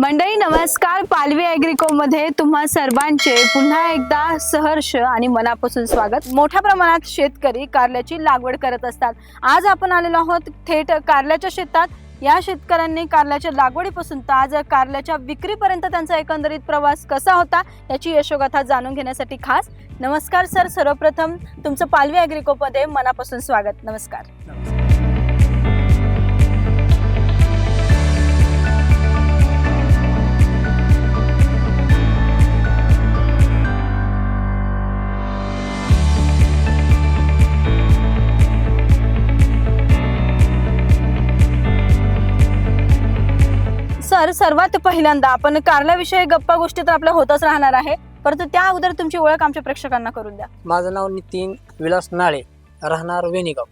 मंडळी नमस्कार. पालवी ॲग्रिको मध्ये तुम्हा सर्वांचे पुन्हा एकदा सहर्ष आणि मनापासून स्वागत. मोठ्या प्रमाणात शेतकरी कारल्याची लागवड करत असतात. आज आपण आलेलो आहोत थेट कारल्याच्या शेतात. या शेतकऱ्यांनी कारल्याच्या लागवडीपासून तर आज कारल्याच्या विक्रीपर्यंत त्यांचा एकंदरीत प्रवास कसा होता याची यशोगाथा जाणून घेण्यासाठी खास. नमस्कार सर. सर्वप्रथम तुमचं पालवी ॲग्रिकोमध्ये मनापासून स्वागत. नमस्कार. सर सर्वात पहिल्यांदा आपण कारल्याविषयी गप्पा गोष्टी तर आपल्या होतच राहणार आहे. परंतु त्या अगोदर तुमची ओळख आमच्या प्रेक्षकांना करून द्या. माझं नाव नितीन विलास नाळे राहणार वेणीगाव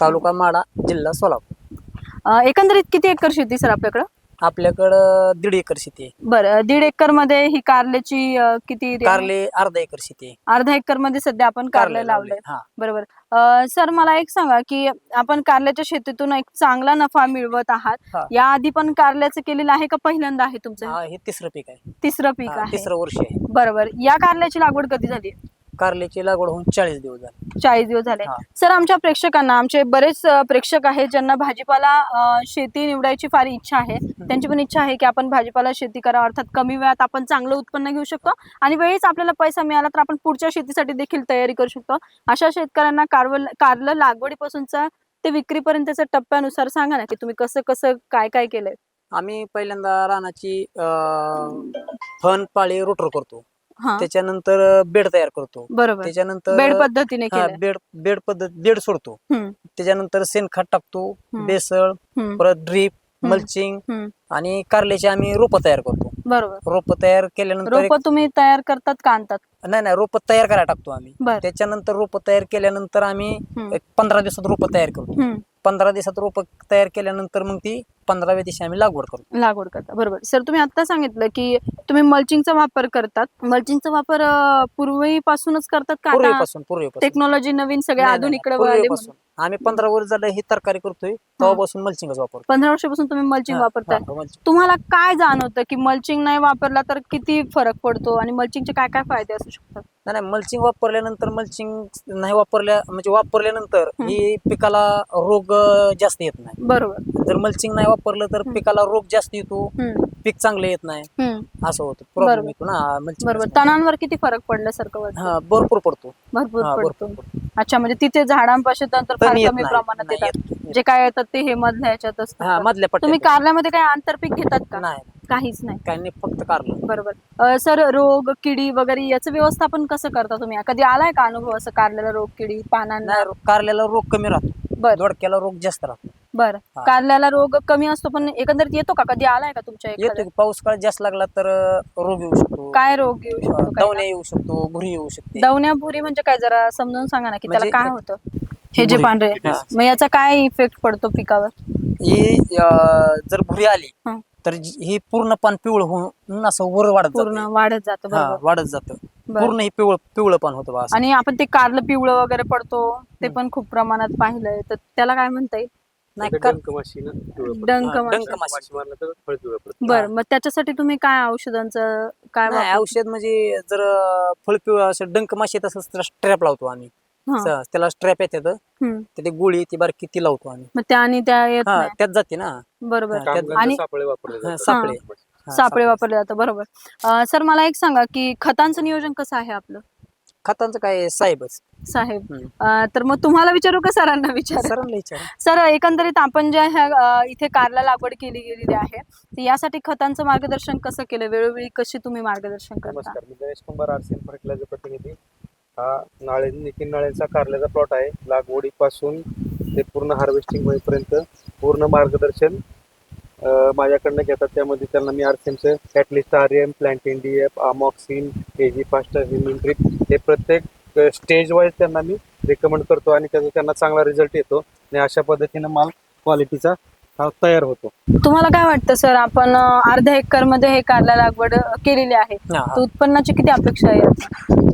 तालुका माडा जिल्हा सोलापूर. अं, एकंदरीत किती एकर शेती सर आपल्याकडं? आपल्याकडं दीड एकर शेती आहे. बरं दीड एकरमध्ये ही कारल्याची अं, किती रे- कारले अर्धा एकर शेती आहे. अर्धा एकरमध्ये सध्या आपण कारले लावले हा. बरोबर. सर मला एक सांगा की आपण कारल्याच्या शेतीतून एक चांगला नफा मिळवत आहात. हा. या आधी पण कारल्याचं केलेलं आहे का पहिल्यांदा आहे तुमचं? हा, हे तिसरं पीक आहे. तिसरं पीक हा, आहे. तिसरं वर्ष आहे. बरोबर. या कारल्याची लागवड कधी झाली? कारल्याची लागवड होऊन चाळीस दिवस झाले. चाळीस दिवस झाले. हा. सर आमच्या प्रेक्षकांना आमचे बरेच अ, प्रेक्षक आहेत ज्यांना भाजीपाला अ, शेती निवडायची फार इच्छा आहे. त्यांची पण इच्छा आहे की आपण भाजीपाला शेती करावं अर्थात कमी वेळात आपण चांगलं उत्पन्न घेऊ शकतो आणि वेळीच आपल्याला पैसा मिळाला तर आपण पुढच्या शेतीसाठी देखील तयारी करू शकतो. अशा शेतकऱ्यांना कारवल कारलं लागवडीपासूनचा ते विक्रीपर्यंतच्या टप्प्यानुसार सांगा ना की तुम्ही कसं कसं काय काय केलंय? आम्ही पहिल्यांदा रानाची अं, फन पाळी रोटर करतो. हा. त्याच्यानंतर बेड तयार करतो. बरोबर. त्याच्यानंतर बेड पद्धतीने हा, बेड बेड पद्धत बेड सोडतो. हम्म, त्याच्यानंतर शेणखत टाकतो हम्म. बेसळ हम्म, परत ड्रीप. मल्चिंग हम्म. आणि कारल्याची आम्ही रोपं तयार करतो. बरोबर. रोपं तयार केल्यानंतर एक- रोप तुम्ही तयार करतात का आणतात? नाही नाही रोपं तयार करायला टाकतो आम्ही. बर. त्याच्यानंतर रोपं तयार केल्यानंतर आम्ही हम्म. एक पंधरा दिवसात रोपं तयार करतो. हम्म. पंधरा दिवसात रोपं तयार केल्यानंतर मग ती पंधराव्या दिवशी आम्ही लागवड करतो. लागवड करता. बरोबर. सर तुम्ही आता सांगितलं की तुम्ही मल्चिंगचा वापर करतात. मल्चिंगचा वापर अं, पूर्वीपासूनच करतात का आता? पूर्वीपासून पूर्वीपासून. टेक्नॉलॉजी नवीन सगळे नाही, नाही, आधुनिक नाही, पूर्वीपासून. आम्ही पंधरा वर्ष झालं ही तरकारी करतोय. तेव्हापासून मल्चिंगच वापरतो पंधरा वर्षापासून तुम्ही मल्चिंग हा, वापरताय. हा, mulching. तुम्हाला काय जाणवतं की मल्चिंग नाही वापरला तर किती फरक पडतो आणि मल्चिंगचे काय काय फायदे असू शकतात? नाही मल्चिंग वापरल्यानंतर मल्चिंग नाही वापरल्या म्हणजे वापरल्यानंतर. ही पिकाला रोग जास्त येत नाही बरोबर जर मल्चिंग नाही वापरलं तर. पिकाला रोग जास्त येतो पीक चांगलं येत नाही. असं होतं प्रॉब्लेम बरोबर. येतो ना mulching बरोबर. तणांवर किती फरक पडल्यासारखं हा भरपूर पडतो भरपूर पडतो. अच्छा म्हणजे तिथे झाडांपाशी येत कमी प्रमाणात येतात येत, येत. जे काय येतात ते हे मधल्या ह्याच्यात हा असतात मधल्या तुम्ही कारल्यामध्ये काय आंतरपीक घेतात का नाही काहीच नाही. काही नाही फक्त कारलं. बरोबर. अ, सर रोग किडी वगैरे याचं व्यवस्थापन कसं करता तुम्ही? कधी आलाय का अनुभव असं कारल्याला रोग किडी पानांना? नाही कारल्याला रोग कमी राहतो. बर. दोडक्याला रोग जास्त राहतो. बर. हा. कारल्याला रोग कमी असतो पण एकंदरीत येतो का? कधी आलाय का तुमच्या येतो एखाद्या? की पाऊस काळ जास्त लागला तर अं, रोग येऊ शकतो. काय रोग येऊ शकतो? दवण्या येऊ शकतो भुरी येऊ शकते. दवण्या भुरी म्हणजे काय? जरा समजून सांगा ना की त्याला म्हणजे काय होतं? हे जे भुरी. पांढरे हा. मग याचा काय इफेक्ट पडतो पिकावर? ही अं, जर भुरी आली हं. तर ही पूर्ण पान पिवळ होऊन असं वर वाढत पूर्ण जातं वाढत जातं हा बरोबर वाढत जातं बरं. पूर्ण ही पिवळ पिवळं पान होतं बा असं. आणि आपण ते कारलं पिवळं वगैरे पडतो ते. पण खूप प्रमाणात पाहिलंय तर त्याला काय म्हणता येईल नाही का- डंक माशीनं पिवळं पडतं. डंक हा, माशी. डंक माशी. माशी मारलं तर फळ पिवळं पडतं. बर मग त्याच्यासाठी तुम्ही काय औषधांचं काय नाही वापर- औषध म्हणजे जर फळ पिवळ असं डंक माशी येत असं त्याला स्ट्रॅप लावतो आम्ही हा. स- त्याला स्ट्रॅप येतात हम्म. तर ते गोळी ती बारकी ती लावतो आम्ही. मग त्या आणि त्या येत हा नाही. त्यात जाते ना. बरोबर. हा, आणि- सापळे वापरले हा, जातात. सापळे. हा, सापळे वापरले जातं बरोबर. सर मला एक सांगा की खतांचं नियोजन कसं आहे आपलं? खतांचं काय साहेबच. साहेब. हम्म. अं, तर मग तुम्हाला विचारू का सरांना विचार? सरांना विचारा. सर एकंदरीत आपण ज्या ह्या अं, इथे कारला लागवड केली गेलेली आहे तर यासाठी खतांचं मार्गदर्शन कसं केलं? वेळोवेळी कशी तुम्ही मार्गदर्शन करता? नमस्कार. मी गणेश कुंभार आरसीएम फर्टिलायझर प्रतिनिधी. हा नाळे नितीन नाळेंचा कारल्याचा प्लॉट आहे. लागवडीपासून ते पूर्ण हार्वेस्टिंग होईपर्यंत पूर्ण मार्गदर्शन माझ्याकडनं घेतात. त्यामध्ये त्यांना मी आरसीएमचं कॅटलिस्ट आर एम प्लॅन्टेन डी एफ आमॉक्सिन एजी फास्टर हिमिन ड्रिप हे प्रत्येक स्टेज वाईज त्यांना मी रिकमेंड करतो आणि त्याचा त्यांना चांगला रिझल्ट येतो आणि अशा पद्धतीनं माल क्वालिटीचा हा तयार होतो. तुम्हाला काय वाटतं सर? आपण अर्ध्या एकरमध्ये हे कारला लागवड केलेली आहे. उत्पन्नाची किती अपेक्षा आहे?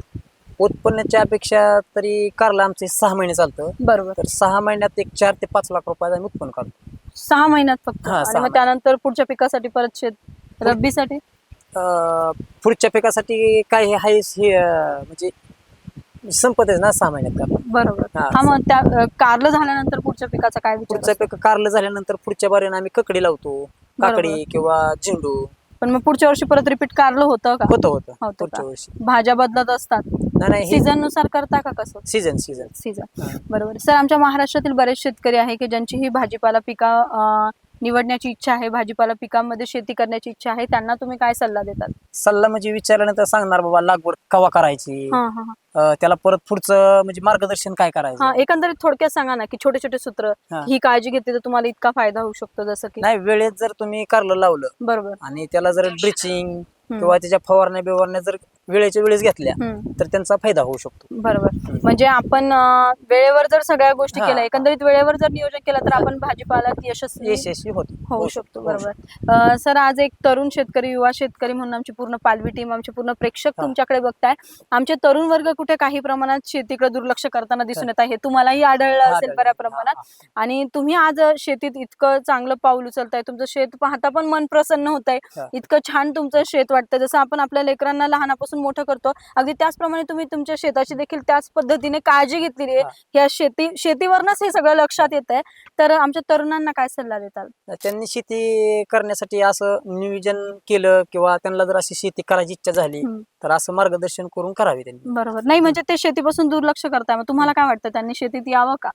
उत्पन्नाच्या अपेक्षा तरी कारला आमचे सहा महिने चालतं. बरोबर. तर सहा महिन्यात एक चार ते पाच लाख रुपयाचं आम्ही उत्पन्न काढतो. सहा महिन्यात फक्त? हा, आणि सहा मग त्यानंतर पुढच्या पिकासाठी परत शेत रब्बीसाठी? अं, पुढच्या पिकासाठी काय हे आहे हे अं, म्हणजे संपतच ना सहा महिन्यात कारलं. बरोबर. हा, हा मग त्या अ, कारलं झाल्यानंतर पुढच्या पिकाचा काय विचार पुढच्या असतो? पीक कारलं झाल्यानंतर पुढच्या बारीने आम्ही ककडी लावतो. काकडी किंवा झेंडू. पण मग पुढच्या वर्षी परत रिपीट कारलं होतं का? होतं होतं. होतं पुढच्या का? वर्षी. भाज्या बदलत असतात. नाही नाही सीझननुसार करता का कसं? सीझन सीझन सीझन बरोबर. सर आमच्या महाराष्ट्रातील बरेच शेतकरी आहे की ज्यांची ही भाजीपाला पिका अ, निवडण्याची इच्छा आहे भाजीपाला पिकांमध्ये शेती करण्याची इच्छा आहे त्यांना तुम्ही काय सल्ला देतात? सल्ला म्हणजे विचारल्यानंतर सांगणार बाबा लागवड कवा करायची? हा हा हा. अं, त्याला परत पुढचं म्हणजे मार्गदर्शन काय करायचं? हा एकंदरीत थोडक्यात सांगा ना की छोटे छोटे सूत्र हा. ही काळजी घेतली तर तुम्हाला इतका फायदा होऊ शकतो जसं की नाही वेळेत जर तुम्ही कारलं लावलं बरोबर. आणि त्याला जर ड्रिचिंग किंवा त्याच्या फवारण्या बिवारण्या जर वेळेच्या वेळेस घेतल्या हम्म. तर त्यांचा फायदा होऊ शकतो. बरोबर. म्हणजे आपण अ, वेळेवर जर सगळ्या गोष्टी हा. केल्या एकंदरीत वेळेवर जर नियोजन केलं तर आपण भाजीपाल्यात यशस्वी यशस्वी होतो. होऊ शकतो बरोबर. अ, सर आज एक तरुण शेतकरी युवा शेतकरी म्हणून आमची पूर्ण पालवी टीम आमचे पूर्ण प्रेक्षक हा. तुमच्याकडे बघताय. आमचे तरुण वर्ग कुठे काही प्रमाणात शेतीकडे दुर्लक्ष करताना दिसून येत आहे तुम्हालाही आढळलं असेल. बऱ्या प्रमाणात. आणि तुम्ही आज शेतीत इतकं चांगलं पाऊल उचलताय तुमचं शेत पाहता पण मन प्रसन्न होत आहे हा. इतकं छान तुमचं शेत वाटतं जसं आपण आपल्या लेकरांना लहानापासून मोठं करतो. अगदी त्याचप्रमाणे तुम्ही तुमच्या शेताची देखील त्याच पद्धतीने काळजी घेतलेली आहे. या शेती शेतीवरनच हे सगळं लक्षात येत आहे तर आमच्या तरुणांना काय सल्ला देताल? त्यांनी शेती करण्यासाठी असं नियोजन केलं किंवा त्यांना जर अशी शेती करायची इच्छा झाली. तर असं मार्गदर्शन करून करावे त्यांनी. बरोबर. नाही म्हणजे ते शेतीपासून दुर्लक्ष करताय. मग तुम्हाला काय वाटतं? त्यांनी शेतीत यावं का?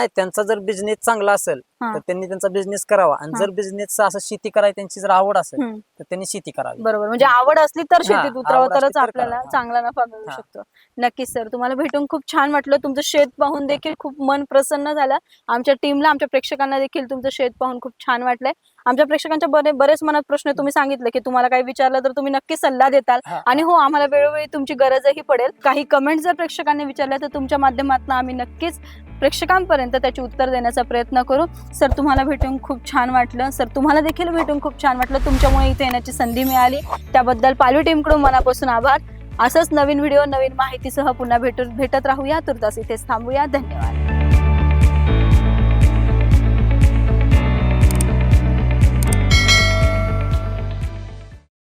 नाही त्यांचा जर बिझनेस चांगला असेल. तर त्यांनी त्यांचा बिझनेस करावा आणि. जर बिझनेस असं शेती करायची त्यांची जर आवड असेल. तर त्यांनी शेती करावी बरोबर म्हणजे आवड असली तर शेतीत उतरावं तरच तर आपल्याला. चांगला नफा मिळू. शकतो नक्कीच सर तुम्हाला भेटून खूप छान वाटलं तुमचं शेत पाहून देखील खूप मन प्रसन्न झालं आमच्या टीमला आमच्या प्रेक्षकांना देखील तुमचं शेत पाहून खूप छान वाटलंय आमच्या प्रेक्षकांच्या बरे बरेच मनात प्रश्न तुम्ही सांगितले की तुम्हाला काही विचारलं तर तुम्ही नक्की सल्ला देताल. आणि हो आम्हाला वेळोवेळी तुमची गरजही पडेल काही कमेंट जर प्रेक्षकांनी विचारल्या तर तुमच्या माध्यमातून आम्ही नक्कीच प्रेक्षकांपर्यंत त्याची उत्तर देण्याचा प्रयत्न करू. सर तुम्हाला भेटून खूप छान वाटलं. सर तुम्हाला देखील भेटून खूप छान वाटलं. तुमच्यामुळे इथे येण्याची संधी मिळाली. त्याबद्दल पालवी टीमकडून मनापासून आभार. असंच नवीन व्हिडिओ नवीन माहितीसह पुन्हा भेटून भेटत राहूया. तुर्तास इथेच थांबूया. धन्यवाद.